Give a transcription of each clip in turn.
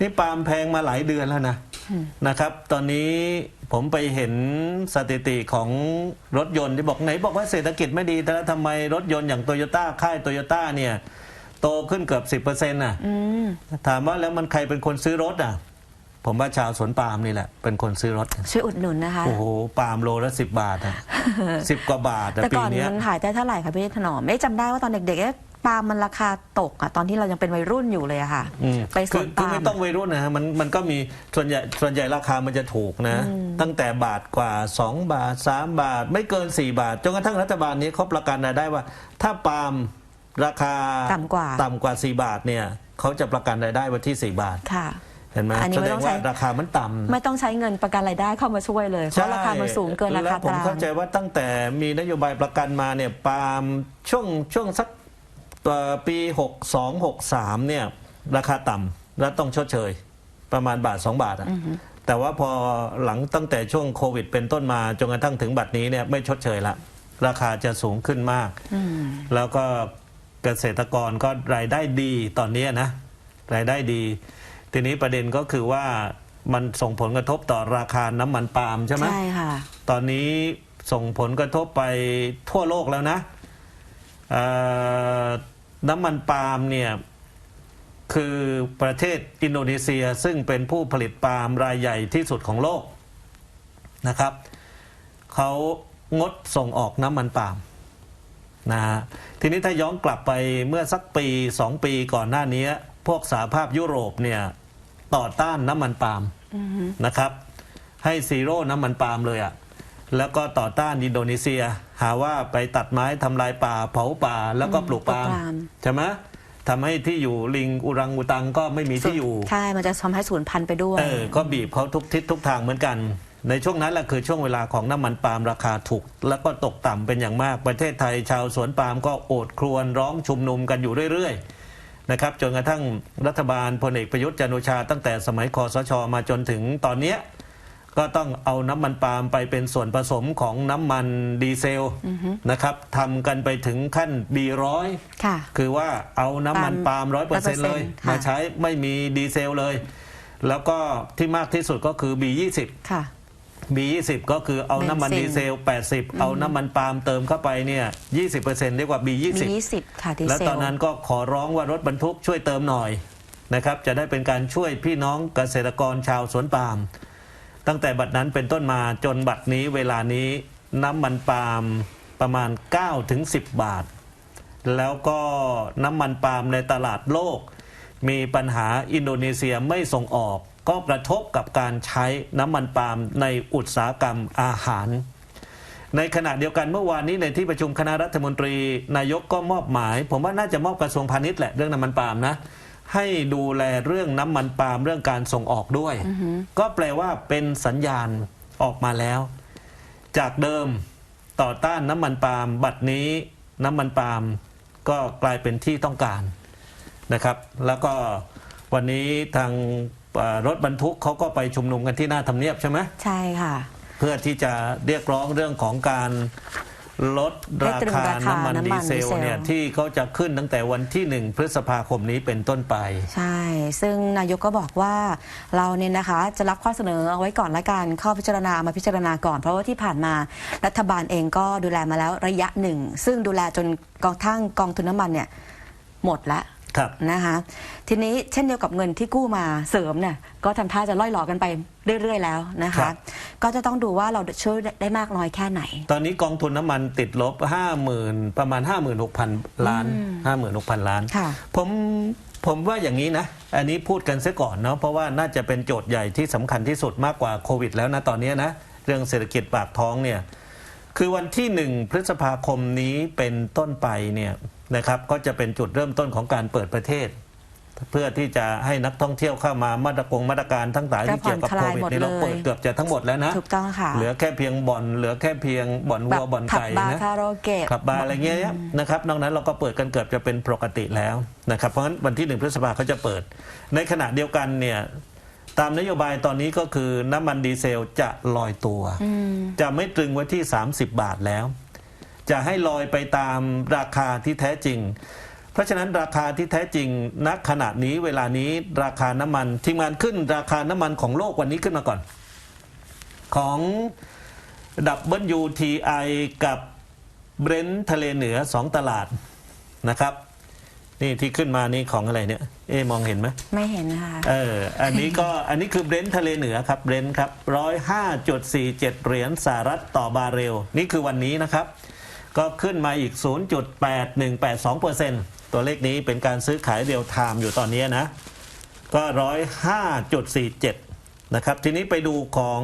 นี่ปาล์มแพงมาหลายเดือนแล้วนะนะครับ ตอนนี้ผมไปเห็นสถิติของรถยนต์ที่บอกไหนบอกว่าเศรษฐกิจไม่ดีแต่แล้วทำไมรถยนต์อย่างโตโยต้าค่ายโตโยต้าเนี่ยโตขึ้นเกือบสิบเปอร์เซ็นต์น่ะอืมถามว่าแล้วมันใครเป็นคนซื้อรถอะ ผมว่าชาวสวนปาล์มนี่แหละ เป็นคนซื้อรถ ช่วยอุดหนุนนะคะ โอ้โห ปาล์มโลละสิบบาทอะสิบกว่าบาทอะแต่ปีก่อนเนี้ยมันขายได้เท่าไหร่คะพี่ถนอมไม่จำได้ว่าตอนเด็กๆเอ๊ะ ปาล์มมันราคาตกอะตอนที่เรายังเป็นวัยรุ่นอยู่เลยอะค่ะ อืมไปสคืวอนคือปาล์ไม่ม ต้องวัยรุ่นนะฮะมันมันก็มีส่วนใหญ่ส่วนใหญ่ราคามันจะถูกนะ ตั้งแต่บาทกว่า 2 บาท 3 บาท ไม่เกิน 4 บาทจนกระทั่งรัฐบาลนี้เขาประกันรายได้ว่า ถ้าปาล์มราคาต่ำกว่า ต่ำกว่า 4 บาทเนี่ยเขาจะประกันรายได้ไว้ที่ 4 บาท ค่ะ เห็นไหมอันนี้แสไม่ดต้งองใช้ ว่าราคามันต่ำ ไม่ต้องใช้เงินประกันรายได้เข้ามาช่วยเลยเพราะราคามันสูงเกินราแล้คาวผมกลางเข้าใจว่าตั้งแต่มีนโยบายประกันมาเนี่ยปาล์มช่วงช่วงสัก เอ่อปี 62 63 เนี่ย ราคาต่ำแล้วต้องชดเชย ประมาณบาท 2 บาทอะแต่ว่าพอหลังตั้งแต่ช่วงโควิด เป็นต้นมาจนกระทั่งถึงบัดนี้เนี่ยไม่ชดเชยละราคาจะสูงขึ้นมากอืมแล้วก็เกษตรกรก็รายได้ดีตอนนี้นะ รายได้ดี ทีนี้ประเด็นก็คือว่ามันส่งผลกระทบต่อราคาน้ำมันปาล์มใช่ไหมใช่ค่ะ ตอนนี้ส่งผลกระทบไปทั่วโลกแล้วนะเอ่อ น้ำมันปาล์มเนี่ยคือประเทศอินโดนีเซียซึ่งเป็นผู้ผลิตปาล์มรายใหญ่ที่สุดของโลกนะครับเขางดส่งออกน้ำมันปาล์มนะฮะทีนี้ถ้าย้อนกลับไปเมื่อสักปีสองปีก่อนหน้านี้ พวกสหภาพยุโรปเนี่ยต่อต้านน้ำมันปาล์มนะครับ ให้ซีโร่น้ำมันปาล์มเลยอะ่ะ แล้วก็ต่อต้านอินโดนีเซีย หาว่าไปตัดไม้ทำลายป่า เผาป่าแล้วก็ปลูกปาล์มปลูกปาล์ม ใช่ไหมทำให้ที่อยู่ลิงอุรังอุตังก็ไม่มีที่อยู่ ใช่ มันจะทำให้สูญพันธุ์ไปด้วย เออ ก็บีบเขาทุกทิศทุกทางเหมือนกัน ในช่วงนั้นแหละคือช่วงเวลาของน้ำมันปาล์มราคาถูก แล้วก็ตกต่ำเป็นอย่างมาก ประเทศไทยชาวสวนปาล์มก็โอดครวญร้องชุมนุมกันอยู่เรื่อยๆนะครับจนกระทั่งรัฐบาลพลเอกประยุทธ์จันทร์โอชาตั้งแต่สมัยคอสชมาจนถึงตอนเนี้ย ก็ต้องเอาน้ำมันปาล์มไปเป็นส่วนผสมของน้ำมันดีเซลนะครับทำกันไปถึงขั้น B100 ค่ะ คือว่าเอาน้ำมันปาล์มร้อยเปอร์เซ็นต์เลยค่ะมาใช้ไม่มีดีเซลเลย แล้วก็ที่มากที่สุดก็คือ B20 ค่ะ B20 ก็คือเอาน้ำมันเบนซินดีเซล 80 เอาน้ำมันปาล์มเติมเข้าไปเนี่ย 20%เรียกว่ามี B20 ยี่สิบค่ะดีเซลแล้วตอนนั้นก็ขอร้องว่ารถบรรทุกช่วยเติมหน่อยนะครับจะได้เป็นการช่วยพี่น้องเกษตรกรชาวสวนปาล์ม ตั้งแต่บัดนั้นเป็นต้นมาจนบัดนี้เวลานี้น้ำมันปาล์มประมาณ 9-10ถึง10 บาท แล้วก็น้ำมันปาล์มในตลาดโลก มีปัญหาอินโดนีเซียไม่ส่งออก ก็กระทบกับการใช้น้ำมันปาล์มในอุตสาหกรรมอาหาร ในขณะเดียวกันเมื่อวานนี้ในที่ประชุมคณะรัฐมนตรี นายกก็มอบหมาย ผมว่าน่าจะมอบกระทรวงพาณิชย์แหละเรื่องน้ำมันปาล์มนะ ให้ดูแลเรื่องน้ำมันปาล์มเรื่องการส่งออกด้วย ก็แปลว่าเป็นสัญญาณออกมาแล้ว จากเดิมต่อต้านน้ำมันปาล์มบัดนี้น้ำมันปาล์มก็กลายเป็นที่ต้องการนะครับ แล้วก็วันนี้ทางเอ่อรถบรรทุกเขาก็ไปชุมนุมกันที่หน้าทำเนียบใช่ไหมใช่ค่ะ เพื่อที่จะเรียกร้องเรื่องของการ ลดราให้ตรึงคาราคาน้ำมันน้ำมันดีเซลดีเซลเนี่ยที่เขาจะขึ้นตั้งแต่วันที่หนึ่งพฤษภาคมนี้เป็นต้นไป ใช่ ซึ่งนายกก็บอกว่าเราเนี่ยนะคะจะรับข้อเสนอเอาไว้ก่อนละกันข้อพิจารณามาพิจารณาก่อน เพราะว่าที่ผ่านมารัฐบาลเองก็ดูแลมาแล้วระยะหนึ่ง ซึ่งดูแลจนกองทั้งกองทุนน้ำมันเนี่ยหมดแล้ว ครับนะคะทีนี้เช่นเดียวกับเงินที่กู้มาเสริมเนี่ยก็ทำท่าจะล่อยหลอกันไปเรื่อย ๆ แล้วนะครัคะ บ ก็จะต้องดูว่าเราช่วยได้มากน้อยแค่ไหน ตอนนี้กองทุนน้ำมันติดลบ 50,000 ประมาณ 56,000 ล้าน 56,000 ล้าน ค่ะ ผมผมว่าอย่างนี้นะ อันนี้พูดกันเสียก่อนเนาะเพราะว่าน่าจะเป็นโจทย์ใหญ่ที่สำคัญที่สุดมากกว่าโควิดแล้วนะตอนนี้นะ เรื่องเศรษฐกิจปากท้องเนี่ย คือวันที่หนึ่งพฤษภาคมนี้เป็นต้นไปเนี่ยนะครับก็จะเป็นจุดเริ่มต้นของการเปิดประเทศ เพื่อที่จะให้นักท่องเที่ยวเข้ามามาตรกงมาตรการทั้งหลายที่เกี่ยวกับก็โคผ่อนคลายวิดหมดนี่เราเลยเปิดเกือบจะทั้งหมดแล้วนะถูกต้องค่ะเหลือแค่เพียงบ่อนเหลือแค่เพียงบ่อนวัวบ่อนผัไก่บาร์นะคาราโอเกะขับบาร์อะไรเงี้ยนะครับนอกนั้นเราก็เปิดกันเกือบจะเป็นปกติแล้วนะครับเพราะฉะนั้นวันที่หนึ่งพฤษภาเขาจะเปิด ในขณะเดียวกันเนี่ย ตามนโยบายตอนนี้ก็คือน้ำมันดีเซลจะลอยตัวอืมจะไม่ตรึงไว้ที่ 30 บาทแล้ว จะให้ลอยไปตามราคาที่แท้จริง เพราะฉะนั้นราคาที่แท้จริงณขณะนี้เวลานี้ราคาน้ำมันทีมงานขึ้นราคาน้ำมันของโลกวันนี้ขึ้นมาก่อน ของ WTI กับเบรนท์ทะเลเหนือสองตลาดนะครับ นี่ที่ขึ้นมานี่ของอะไรเนี่ย เอ๊ะมองเห็นไหมไม่เห็นค่ะ เออ อันนี้ก็ อันนี้คือเบรนท์ทะเลเหนือครับเบรนท์ครับร้อยห้าจุดสี่เจ็ดเหรียญสหรัฐต่อบาร์เรล นี่คือวันนี้นะครับ ก็ขึ้นมาอีก 0.8182เปอร์เซ็นต์ตัวเลขนี้เป็นการซื้อขายเรียลไทม์อยู่ตอนนี้นะ ก็ร้อยห้าจุดสี่เจ็ด นะครับ ทีนี้ไปดูของ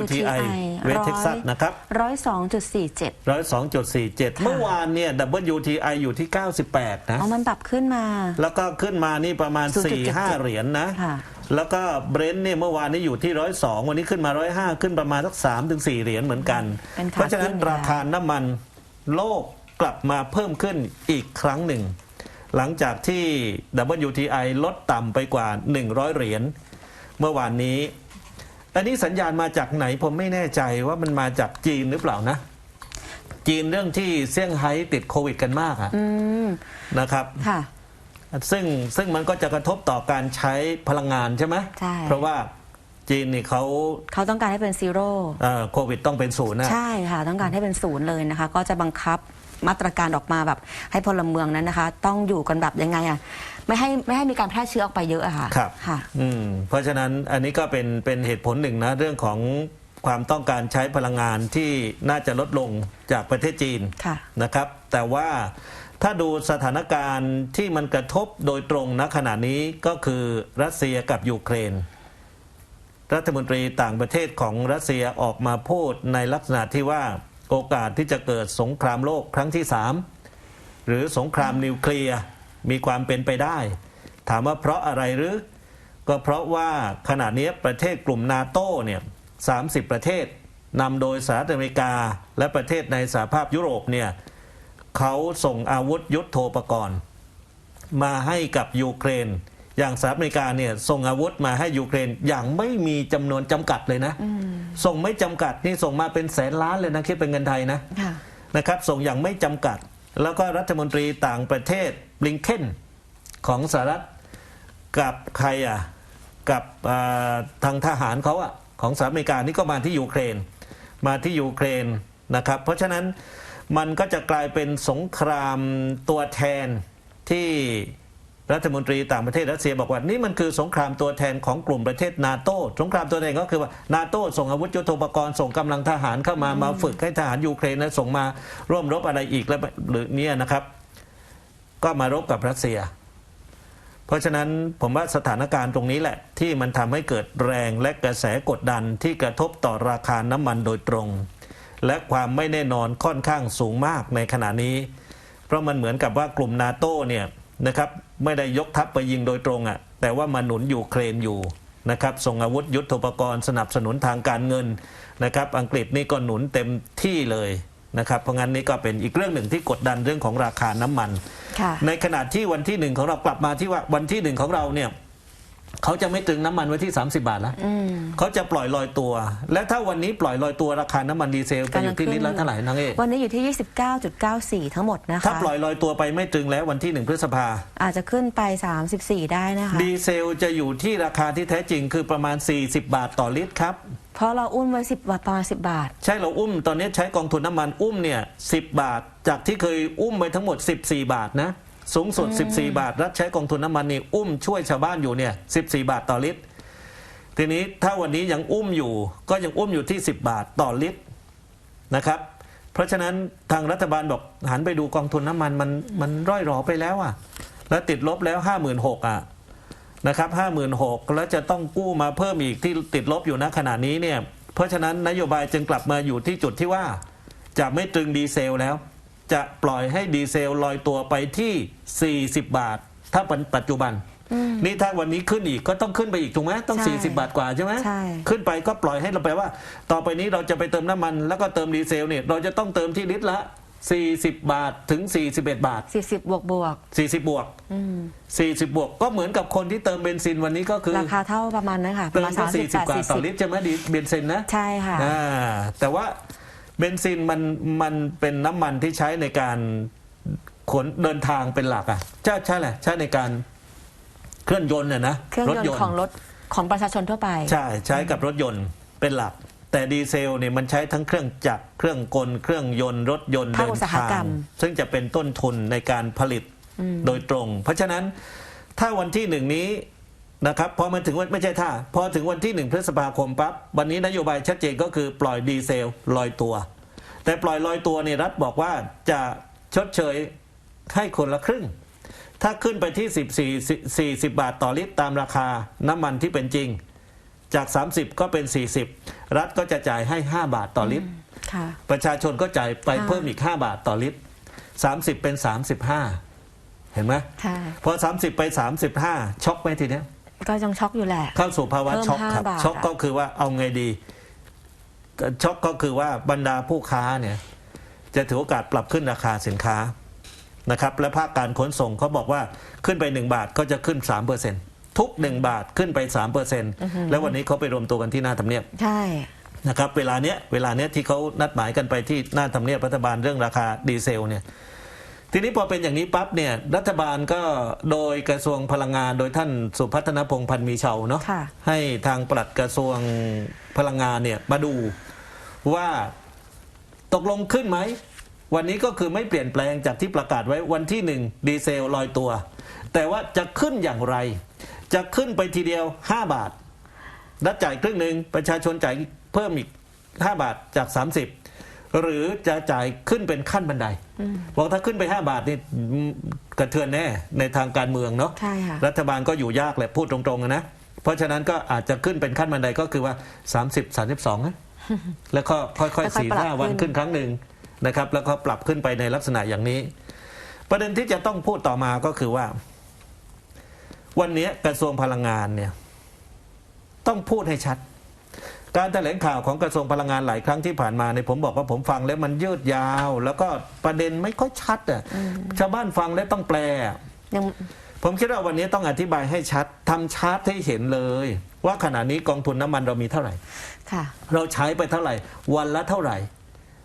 WTI เวสเท็กซัสนะครับร้อยสองจุดสี่เจ็ดร้อยสองจุดสี่เจ็ดเมื่อวานเนี่ย WTI อยู่ที่ 98 นะเอามันปรับขึ้นมา แล้วก็ขึ้นมานี่ประมาณ0.77 4-5 เหรียญนะค่ะแล้วก็เบรนท์เนี่ยเมื่อวานนี้อยู่ที่ร้อยสองวันนี้ขึ้นมาร้อยห้าขึ้นประมาณสักสามถึงสี่เหรียญเหมือนกันเป็นขาเพราะฉะนั้นขึ้นอีกแล้วราคาน้ำมันโลกกลับมาเพิ่มขึ้นอีกครั้งหนึ่ง หลังจากที่ WTI ลดต่ำไปกว่า 100 เหรียญ เมื่อวานนี้ อันนี้สัญญาณมาจากไหนผมไม่แน่ใจว่ามันมาจากจีนหรือเปล่านะ จีนเรื่องที่เซี่ยงไฮ้ติดโควิดกันมากอะอืมนะครับค่ะซึ่งซึ่งมันก็จะกระทบต่อการใช้พลังงานใช่ไหมใช่เพราะว่าจีนนี่เขาเขาต้องการให้เป็นซีโร่เอ่อโควิดต้องเป็นศูนย์นะใช่ค่ะ ต้องการให้เป็นศูนย์เลยนะคะ ก็จะบังคับมาตรการออกมาแบบให้พลเมืองนั้นนะคะ ต้องอยู่กันแบบยังไงอะ ไม่ให้ไม่ให้มีการแพร่เชื้อออกไปเยอะอะค่ะครับ ค่ะ อืมเพราะฉะนั้นอันนี้ก็เป็นเป็นเหตุผลหนึ่งนะ เรื่องของความต้องการใช้พลังงานที่น่าจะลดลงจากประเทศจีนค่ะ นะครับ แต่ว่าถ้าดูสถานการณ์ที่มันกระทบโดยตรงณขณะนี้ก็คือรัสเซียกับยูเครน รัฐมนตรีต่างประเทศของรัสเซียออกมาพูดในลักษณะที่ว่าโอกาสที่จะเกิดสงครามโลกครั้งที่สามหรือสงครามนิวเคลียร์ มีความเป็นไปได้ ถามว่าเพราะอะไรหรือ ก็เพราะว่าขณะนี้ประเทศกลุ่มนาโต้เนี่ย30ประเทศนำโดยสหรัฐอเมริกาและประเทศในสหภาพยุโรปเนี่ยเขาส่งอาวุธยุโทโธปกรณ์ มาให้กับยูเครน อย่างสหรัฐอเมริกาเนี่ยส่งอาวุธมาให้ยูเครนอย่างไม่มีจำนวนจำกัดเลยนะ ส่งไม่จำกัดนี่ส่งมาเป็นแสนล้านเลยนะคิดเป็นเงินไทยนะค่ะนะครับส่งอย่างไม่จำกัด แล้วก็รัฐมนตรีต่างประเทศ บลิงเคนของสหรัฐกับใครอะกับอ่าทางทหารเขาอะของสหรัฐอเมริกานี่ก็มาที่ยูเครน มาที่ยูเครนนะครับ เพราะฉะนั้นมันก็จะกลายเป็นสงครามตัวแทนที่รัฐมนตรีต่างประเทศรัสเซียบอกว่านี่มันคือสงครามตัวแทนของกลุ่มประเทศนาโต้สงครามตัวแทนก็คือว่านาโต้ส่งอาวุธยุทโธปกรณ์ส่งกำลังทหารเข้ามามาฝึกให้ทหารยูเครนนะส่งมาร่วมรบอะไรอีกแล้วหรือเนี่ยนะครับ ก็มารบกับรัสเซีย เพราะฉะนั้นผมว่าสถานการณ์ตรงนี้แหละ ที่มันทำให้เกิดแรงและกระแสกดดันที่กระทบต่อราคาน้ำมันโดยตรง และความไม่แน่นอนค่อนข้างสูงมากในขณะนี้ เพราะมันเหมือนกับว่ากลุ่มนาโต้เนี่ยนะครับไม่ได้ยกทัพไปยิงโดยตรงอะ่ะแต่ว่ามาหนุนยูเครนอยู่นะครับส่งอาวุธยุทโธปกรณ์สนับสนุนทางการเงินนะครับอังกฤษนี่ก็หนุนเต็มที่เลย นะครับเพราะงั้นนี่ก็เป็นอีกเรื่องหนึ่งที่กดดันเรื่องของราคาน้ำมันค่ะในขณะที่วันที่หนึ่งของเรากลับมาที่ว่าวันที่หนึ่งของเราเนี่ยเขาจะไม่ตรึงน้ำมันไว้ที่ 30 บาทแล้วอืมเขาจะปล่อยลอยตัว และถ้าวันนี้ปล่อยลอยตัวราคาน้ำมันดีเซลจะอยู่ที่ลิตรละเท่าไหร่น้องเอกวันนี้อยู่ที่ 29.94 ทั้งหมดนะคะถ้าปล่อยลอยตัวไปไม่ตรึงแล้ววันที่หนึ่งพฤษภาอาจจะขึ้นไป 34 ได้นะคะ ดีเซลจะอยู่ที่ราคาที่แท้จริงคือประมาณ 40 บาทต่อลิตรครับ เพราะเราอุ้มไว้10บาทประมาณ10บาท ใช่เราอุ้มตอนนี้ใช้กองทุนน้ำมันอุ้มเนี่ยสิบาท จากที่เคยอุ้มไปทั้งหมด 14 บาทนะสูงสุด 14 บาท รัฐใช้กองทุนน้ำมันนี่อุ้มช่วยชาวบ้านอยู่เนี่ย14 บาทต่อลิตร ทีนี้ถ้าวันนี้ยังอุ้มอยู่ก็ยังอุ้มอยู่ที่ 10 บาทต่อลิตรนะครับ เพราะฉะนั้นทางรัฐบาลบอกหันไปดูกองทุนน้ำมันมันมันร่อยหรอไปแล้วอะ แล้วติดลบแล้ว 56,000อะ นะครับห้าหมื่นหกแล้วจะต้องกู้มาเพิ่มอีกที่ติดลบอยู่ณขณะนี้เนี่ย เพราะฉะนั้นนโยบายจึงกลับมาอยู่ที่จุดที่ว่า จะไม่ตรึงดีเซลแล้ว จะปล่อยให้ดีเซลลอยตัวไปที่ 40 บาท ถ้าเป็นปัจจุบัน นี่ถ้าวันนี้ขึ้นอีกก็ต้องขึ้นไปอีกถูกไหมต้องใช่40 บาทกว่าใช่ไหมใช่ขึ้นไปก็ปล่อยให้เราไปว่า ต่อไปนี้เราจะไปเติมน้ำมัน แล้วก็เติมดีเซลเนี่ยเราจะต้องเติมที่ลิตรละ 40 บาทถึง 41 บาท 40 บวกบวก40 บวก40 บวก ก็เหมือนกับคนที่เติมเบนซินวันนี้ก็คือ ราคาเท่าประมาณนั้นค่ะปเติระมมาณก็40กว่าต่อลิตร38ใช่ไหมดีเบนซินนะ40ใช่ค่ะ อ่าแต่ว่าเบนซินมันมันเป็นน้ำมันที่ใช้ในการขนเดินทางเป็นหลักอะใช่ใช่แหละใช้ในการเคลื่อนยนต์น่ะนะเครื่องยนต์ของรถของประชาชนทั่วไป ใช่ใช้กับรถยนต์เป็นหลัก แต่ดีเซลเนี่ยมันใช้ทั้งเครื่องจักรเครื่องกล เครื่องยนต์รถยนต์ภาคเดิอุนตสาหทากรรงมซึ่งจะเป็นต้นทุนในการผลิตโดยตรง เพราะฉะนั้นถ้าวันที่หนึ่งนี้นะครับพอมาถึงวันไม่ใช่ถ้าพอถึงวันที่หนึ่งพฤษภาคมปั๊บวันนี้นโยบายชัดเจนก็คือปล่อยดีเซลลอยตัว แต่ปล่อยลอยตัวเนี่ยรัฐบอกว่าจะชดเชยให้คนละครึ่ง ถ้าขึ้นไปที่ 14 40 บาทต่อลิตรตามราคาน้ำมันที่เป็นจริง จาก 30 ก็เป็น 40 รัฐก็จะจ่ายให้ 5 บาทต่อลิตรค่ะประชาชนก็จ่ายไปค่ะเพิ่มอีก 5 บาทต่อลิตร 30 เป็น 35 เห็นไหมใช่พอ 30 ไป 35 ช็อกไหมทีเนี้ย ก็ยังช็อกอยู่แหละ เข้าสู่ภาวะเพิ่มช็อกครับ5บาทช็อกอะก็คือว่าเอาไงดี ช็อกก็คือว่าบรรดาผู้ค้าเนี่ย จะถือโอกาสปรับขึ้นราคาสินค้านะครับ และภาคการขนส่งเขาบอกว่าขึ้นไป 1 บาทก็จะขึ้น3% ทุก 1 บาทขึ้นไป 3%แล้ววันนี้เขาไปรวมตัวกันที่หน้าทำเนียบใช่นะครับเวลาเนี้ยเวลาเนี้ยที่เขานัดหมายกันไปที่หน้าทำเนียบรัฐบาลเรื่องราคาดีเซลเนี่ยทีนี้พอเป็นอย่างนี้ปั๊บเนี่ยรัฐบาลก็โดยกระทรวงพลังงาน โดยท่านสุพัฒนพงษ์พันธ์มีเชาเนาะค่ะให้ทางปลัดกระทรวงพลังงานเนี่ยมาดูว่าตกลงขึ้นไหม วันนี้ก็คือไม่เปลี่ยนแปลงจากที่ประกาศไว้วันที่หนึ่งดีเซลลอยตัว แต่ว่าจะขึ้นอย่างไร จะขึ้นไปทีเดียว 5 บาท รัฐจ่ายครึ่งหนึ่งประชาชนจ่ายเพิ่มอีก 5 บาทจาก 30 หรือจะจ่ายขึ้นเป็นขั้นบันไดบอกถ้าขึ้นไป 5 บาทนี่อืมกระเทือนแน่ในทางการเมืองเนาะใช่ค่ะรัฐบาลก็อยู่ยากแหละพูดตรงๆอะนะเพราะฉะนั้นก็อาจจะขึ้นเป็นขั้นบันไดก็คือว่า 30 32นะแล้วก็ค่อยค่อยๆๆสี่ปรับห้าวันขึ้นขึ้นครั้งหนึ่งนะครับ แล้วก็ปรับขึ้นไปในลักษณะอย่างนี้ ประเด็นที่จะต้องพูดต่อมาก็คือว่า วันนี้กระทรวงพลังงานเนี่ยต้องพูดให้ชัด การแถลงข่าวของกระทรวงพลังงานหลายครั้งที่ผ่านมาเนี่ยผมบอกว่าผมฟังแล้วมันยืดยาว แล้วก็ประเด็นไม่ค่อยชัดอะชาวบ้านฟังแล้วต้องแปลอะยังผมคิดว่าวันนี้ต้องอธิบายให้ชัดทำชาร์ตให้เห็นเลย ว่าขณะนี้กองทุนน้ำมันเรามีเท่าไหร่ค่ะเราใช้ไปเท่าไหร่ วันละเท่าไหร่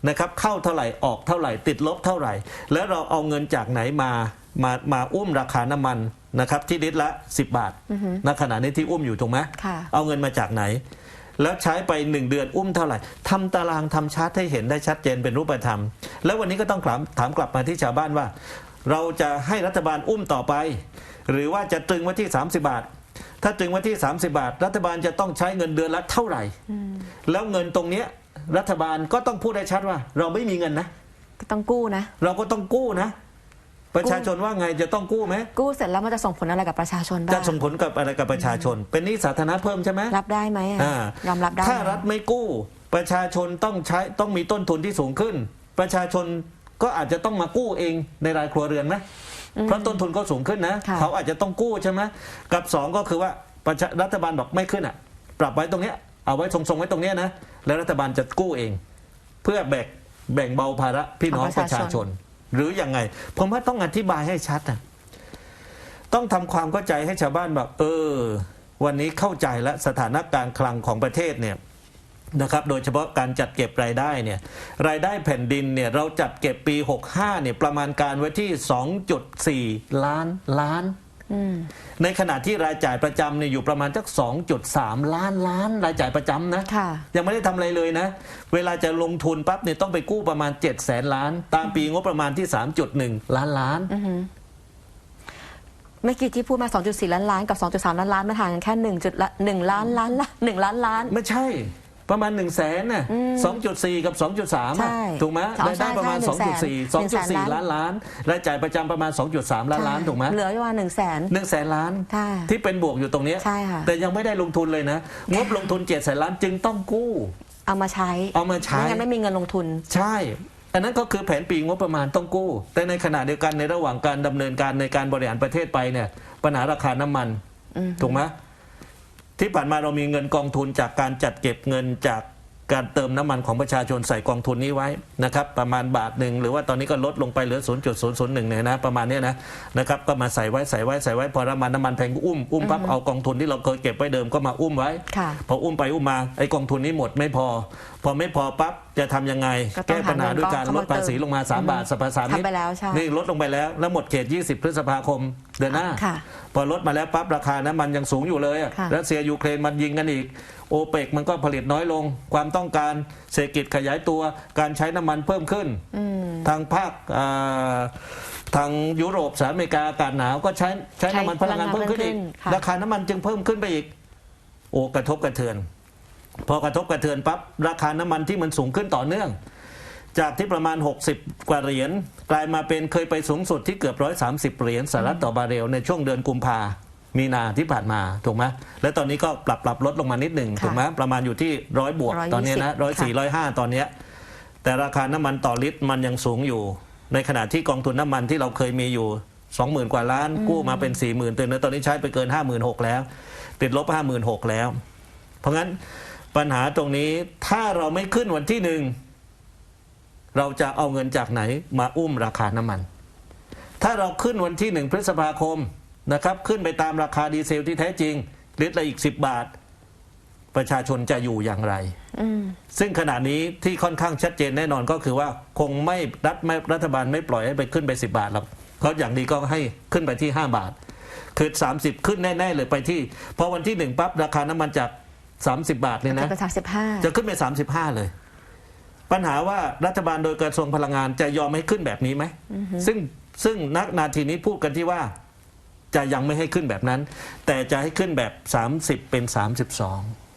นะครับ เข้าเท่าไหร่ออกเท่าไหร่ ติดลบเท่าไหร่ แล้วเราเอาเงินจากไหนมามามาอุ้มราคาน้ำมัน นะครับที่ลิตรละ 10 บาทณขณะนี้ที่อุ้มอยู่ถูกไหมค่ะเอาเงินมาจากไหน แล้วใช้ไปหนึ่งเดือนอุ้มเท่าไหร่ทำตารางทำชาร์ตให้เห็นได้ชัดเจนเป็นรูปธรรม แล้ววันนี้ก็ต้องถามถามกลับมาที่ชาวบ้านว่า เราจะให้รัฐบาลอุ้มต่อไป หรือว่าจะตรึงไว้ที่ 30 บาท ถ้าตรึงไว้ที่ 30 บาท รัฐบาลจะต้องใช้เงินเดือนละเท่าไหร่ แล้วเงินตรงเนี้ยรัฐบาลก็ต้องพูดได้ชัดว่า เราไม่มีเงินนะก็ต้องกู้นะ เราก็ต้องกู้นะ ประชาชนว่าไงจะต้องกู้ไหมกู้เสร็จแล้วมันจะส่งผลอะไรกับประชาชนบ้าจะงส่งผลกับอะไรกับประชาชน เป็นหนี้สาธารณะเพิ่มใช่ไหมรับได้ไหมอะอ่ายอมรับได้ถ้าไหมรัฐไม่กู้ ประชาชนต้องใช้ต้องมีต้นทุนที่สูงขึ้น ประชาชนก็อาจจะต้องมากู้เองในรายครัวเรือนไหมเพราะต้นทุนก็สูงขึ้นนะค่ะเขาอาจจะต้องกู้ใช่ไหมกับสองก็คือว่าประชารัฐบาลบอกไม่ขึ้นอะ ปรับไว้ตรงเนี้ยเอาไว้ทรงๆไว้ตรงเนี้ยนะแล้วรัฐบาลจะกู้เอง เพื่อแบ่งแบ่งเบาภาระพี่น้องประชาชน หรืออยังไง ผมว่าต้องอธิบายให้ชัดอะต้องทำความเข้าใจให้ชาวบ้านแบบเออ วันนี้เข้าใจแล้วสถานการณ์คลังของประเทศเนี่ยนะครับโดยเฉพาะการจัดเก็บรายได้เนี่ยรายได้แผ่นดินเนี่ยเราจัดเก็บปี 65เนี่ยประมาณการไว้ที่ 2.4 ล้านล้าน ในขณะที่รายจ่ายประจำเนี่ยอยู่ประมาณสัก2.3 ล้านล้าน รายจ่ายประจำนะค่ะยังไม่ได้ทำอะไรเลยนะ เวลาจะลงทุนปั๊บเนี่ยต้องไปกู้ประมาณ7แสนล้าน ตามปีงบประมาณที่ 3.1 ล้านล้านอือหือเมื่อกี้ที่พูดมา 2.4 ล้านล้านกับ 2.3 ล้านล้านมันห่างกันแค่1จุดละ1ล้านล้านละ1ล้านล้าน ไม่ใช่ ประมาณ1นึ่งแสนน่ะสองจุดสี่กับ 2.3อะใช่ถูกไหมใช่รายได้ประมาณ ใช่2.4 100,000 2.4 ล้านล้าน รายจ่ายประจำประมาณ 2.3 ล้านล้านถูกไหมเหลือประมาณ1 0 0 0 0แสน หนึ่งแสนล้านใช่ที่เป็นบวกอยู่ตรงเนี้ยใช่ค่ะ แต่ยังไม่ได้ลงทุนเลยนะงบลงทุน7แสนล้านจึงต้องกู้ เอามาใช้เอามาใช้ ไม่งั้นไม่มีเงินลงทุน ใช่ อันนั้นก็คือแผนปีงบประมาณต้องกู้ แต่ในขณะเดียวกันในระหว่างการดำเนินการในการบริหารประเทศไปเนี่ย ปัญหาราคาน้ำมันอืมถูกไหม ที่ผ่านมาเรามีเงินกองทุนจากการจัดเก็บเงินจากการเติมน้ำมันของประชาชนใส่กองทุนนี้ไว้นะครับประมาณบาทหนึ่งหรือว่าตอนนี้ก็ลดลงไปเหลือ 0.001เนี่ยนะประมาณเนี้ยนะนะครับก็มาใส่ไว้ใส่ไว้ใส่ไว้พอน้ำมันน้ำมันแพงก็อุ้มอุ้มปั๊บเอากองทุนที่เราเคยเก็บไว้เดิมก็มาอุ้มไว้ค่ะพออุ้มไปอุ้มมาไอ้กองทุนนี้หมดไม่พอ พอไม่พอปั๊บจะทำยังไง ก็ต้องแก้ปัญหาด้วยการหาเงินลดภาษีลงมา3บาทสรรพสามิตทำไปแล้วใช่นี่ลดลงไปแล้ว แล้วหมดเขต 20 พฤษภาคมเดือนหน้า ค่ะพอลดมาแล้วปั๊บราคาน้ำมันยังสูงอยู่เลยอะค่ะ รัสเซียยูเครนมันยิงกันอีก โอเปกมันก็ผลิตน้อยลง ความต้องการเศรษฐกิจขยายตัว การใช้น้ำมันเพิ่มขึ้น อืม ทางภาคอ่าทางยุโรปสหรัฐอเมริกาอากาศหนาวก็ใช้ใช้น้ำมันใช้พลังงานเพิ่มขึ้นอีกพลังงานเพิ่มขึ้นค่ะ ราคาน้ำมันจึงเพิ่มขึ้นไปอีก โอ้กระทบกระเทือน พอกระทบกระเทือนปั๊บราคาน้ำมันที่มันสูงขึ้นต่อเนื่อง จากที่ประมาณ 60 กว่าเหรียญกลายมาเป็นเคยไปสูงสุดที่เกือบ130เหรียญสหรัฐต่อบาร์เรลในช่วงเดือนกุมภามีนาที่ผ่านมาถูกไหมแล้วตอนนี้ก็ปรับปรับลดลงมานิดหนึ่งค่ะถูกไหมประมาณอยู่ที่ร้อยบวก120ตอนนี้นะร้อยสี่ค่ะร้อยห้าตอนเนี้ยแต่ราคาน้ำมันต่อลิตรมันยังสูงอยู่ ในขณะที่กองทุนน้ำมันที่เราเคยมีอยู่20,000กว่าล้านกู้มาเป็น40,000ตื่นตอนนี้ใช้ไปเกิน56,000แล้ว ติดลบ56,000แล้ว เพราะงั้น ปัญหาตรงนี้ถ้าเราไม่ขึ้นวันที่หนึ่งเราจะเอาเงินจากไหนมาอุ้มราคาน้ำมัน ถ้าเราขึ้นวันที่หนึ่งพฤษภาคมนะครับขึ้นไปตามราคาดีเซลที่แท้จริงลิตรละอีก 10 บาท ประชาชนจะอยู่อย่างไรอืมซึ่งขณะนี้ที่ค่อนข้างชัดเจนแน่นอนก็คือว่าคงไม่รัฐไม่รัฐบาลไม่ปล่อยให้ไปขึ้นไป 10 บาทหรอกเขาอย่างดีก็ให้ขึ้นไปที่ 5 บาท คือ 30 ขึ้นแน่ ๆ เลยไปที่พอวันที่หนึ่งปั๊บราคาน้ำมันจาก 30 บาทเนี่ยจะนะ เป็นสามสิบห้าจะขึ้นไป 35 เลย ปัญหาว่ารัฐบาลโดยกระทรวงพลังงานจะยอมให้ขึ้นแบบนี้ไหม ซึ่งซึ่งนักนาทีนี้พูดกันที่ว่า จะยังไม่ให้ขึ้นแบบนั้น แต่จะให้ขึ้นแบบ 30 เป็น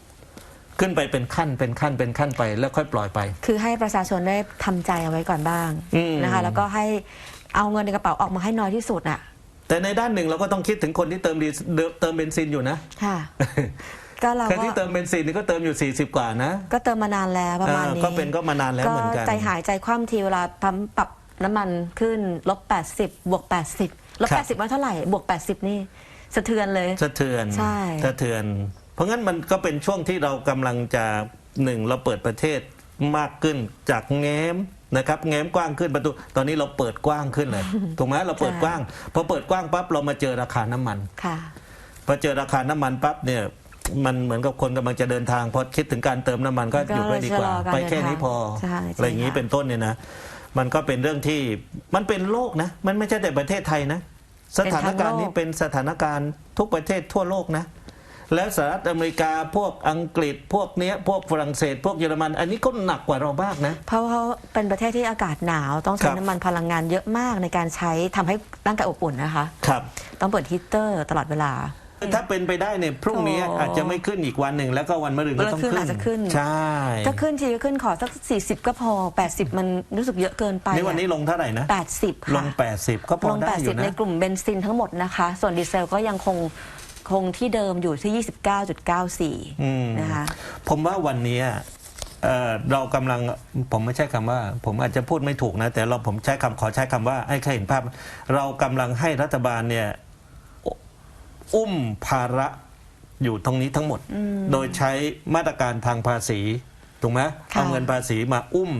32 ขึ้นไปเป็นขั้นเป็นขั้นเป็นขั้นไปแล้วค่อยปล่อยไป คือให้ประชาชนได้ทำใจเอาไว้ก่อนบ้างอืม นะคะ แล้วก็ให้เอาเงินในกระเป๋าออกมาให้น้อยที่สุดอะแต่ในด้านหนึ่งเราก็ต้องคิดถึงคนที่เติมดีเติมเบนซินอยู่นะ ค่ะ ก็เราใครก็ที่เติมเบนซินนี่ก็เติมอยู่ 40 กว่านะก็เติมมานานแล้วประมาณอ่านี้ก็เป็นก็มานานแล้วเหมือนกัน ใจหายใจคว่ำทีเวลาปั๊มปรับน้ำมันขึ้นลบ 80 บวก 80 ลบ ครับ 80ว่าเท่าไหร่ บวก 80 นี่สะเทือนเลย สะเทือนใช่ สะเทือน เพราะงั้นมันก็เป็นช่วงที่เรากำลังจะหนึ่งเราเปิดประเทศมากขึ้นจากแง้มนะครับแง้มกว้างขึ้นประตูตอนนี้เราเปิดกว้างขึ้นเลย ถูกไหมเราเปิดกว้างพอเปิดกว้างปั๊บเรามาเจอราคาน้ำมัน ค่ะ พอเจอราคาน้ำมันปั๊บเนี่ย มันเหมือนกับคนกำลังจะเดินทางพอคิดถึงการเติมน้ำมันก็ก็หยุดไว้ดีกว่าชะลอการไปแค่นี้พอเดินทางใช่อะไรอย่างนี้ใช่ค่ะเป็นต้นเนี่ยนะ มันก็เป็นเรื่องที่มันเป็นโลกนะ มันไม่ใช่แต่ประเทศไทยนะ สถานการณ์นี้เป็นสถานการณ์ทุกประเทศทั่วโลกนะ แล้วสหรัฐอเมริกาพวกอังกฤษพวกเนี้ยพวกฝรั่งเศส พวกเยอรมัน อันนี้ก็หนักกว่าเรามากนะ เพราะว่าเป็นประเทศที่อากาศหนาวต้องคใช้รับน้ำมันพลังงานเยอะมากในการใช้ทำให้ร่างกายอบอุ่นนะคะ ครับ ต้องเปิดฮีตเตอร์ตลอดเวลา ถ้าเป็นไปได้เนี่ยพรุ่งนี้โอ้อาจจะไม่ขึ้นอีกวันหนึ่งแล้วก็วันมะรืนก็ต้องวันมะรืนขึ้นอาจจะขึ้นใช่ก็ขึ้นทีก็ขึ้นขอสัก 40 ก็พอ 80 มันรู้สึกเยอะเกินไปนี่วันนี้ลงเท่าไหร่นะ 80ลค่ะง80 ก็พลองได้อยู่80ในนะกลุ่มเบนซินทั้งหมดนะคะ ส่วนดีเซลก็ยังคงคงที่เดิมอยู่ที่อืม29.94 นะคะผมว่าวันนี้เอ่อเรากำลังผมไม่ใช่คำว่า ผมอาจจะพูดไม่ถูกนะ แต่เราผมใช้คำขอใช้คำว่าให้แค่เห็นภาพ เรากำลังให้รัฐบาลเนี่ยอุ อุ้มภาระอยู่ตรงนี้ทั้งหมด โดยใช้มาตรการทางภาษีถูกไหมค่ะเอาเงินภาษีมาอุ้ม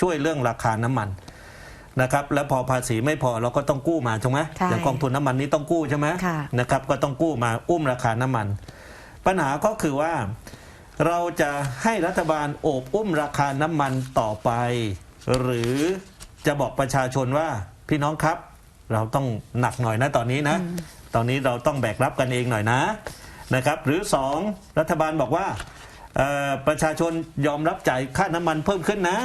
ช่วยเรื่องราคาน้ำมันนะครับแล้วพอภาษีไม่พอเราก็ต้องกู้มาถูกไหมใช่อย่างกองทุนน้ำมันนี้ต้องกู้ใช่ไหมค่ะนะครับก็ต้องกู้มาอุ้มราคาน้ำมัน ปัญหาก็คือว่าเราจะให้รัฐบาลโอบอุ้มราคาน้ำมันต่อไป หรือจะบอกประชาชนว่าพี่น้องครับ เราต้องหนักหน่อยนะตอนนี้นะ ตอนนี้เราต้องแบกรับกันเองหน่อยนะนะครับ หรือสองรัฐบาลบอกว่าเอ่อประชาชนยอมรับจ่ายค่าน้ำมันเพิ่มขึ้นนะ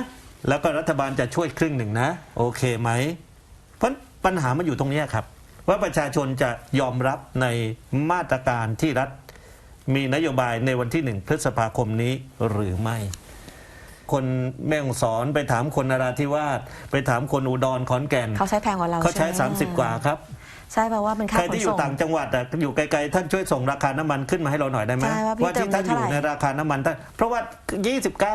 แล้วก็รัฐบาลจะช่วยครึ่งหนึ่งนะ โอเคไหมเพราะปัญหามันอยู่ตรงเนี้ยครับ ว่าประชาชนจะยอมรับในมาตรการที่รัฐมีนโยบายในวันที่หนึ่งพฤษภาคมนี้หรือไม่ คนแม่ฮ่องสอนไปถามคนนราธิวาสไปถามคนอุดรขอนแก่น เขาใช้แพงกว่าเราเขาใช้ช่ไห30 กว่าครับ ใช่เพราะว่าเป็นค่าใครขนที่อยู่ส่ง ต่างจังหวัดอะอยู่ไกลๆท่านช่วยส่งราคาน้ำมันขึ้นมาให้เราหน่อยได้ไหมใช่ว่าพี่ที่ท่านเติอมยู่เท่าไหร่ ในราคาน้ำมันท่านเพราะว่า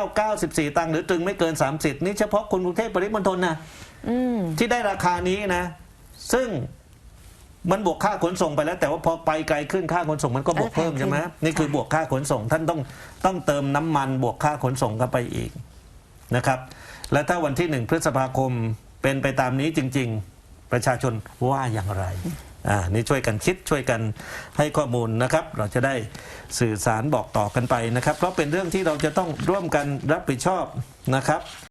29 94 ตังค์หรือตรึงไม่เกิน 30 นี่เฉพาะคนกรุงเทพปริมณฑลนะอืม ที่ได้ราคานี้นะ ซึ่งมันบวกค่าขนส่งไปแล้ว แต่ว่าพอไปไกลขึ้นค่าขนส่งมันก็บวกเพิ่มเออแพงขึ้นใช่ไหมนี่คือบวกค่าขนส่ง ท่านต้องต้องเติมน้ำมันบวกค่าขนส่งกันไปอีกนะครับ และถ้าวันที่หนึ่งพฤษภาคมเป็นไปตามนี้จริง ๆ ประชาชนว่าอย่างไรอ่านี่ช่วยกันคิดช่วยกันให้ข้อมูลนะครับ เราจะได้สื่อสารบอกต่อกันไปนะครับ เพราะเป็นเรื่องที่เราจะต้องร่วมกันรับผิดชอบนะครับ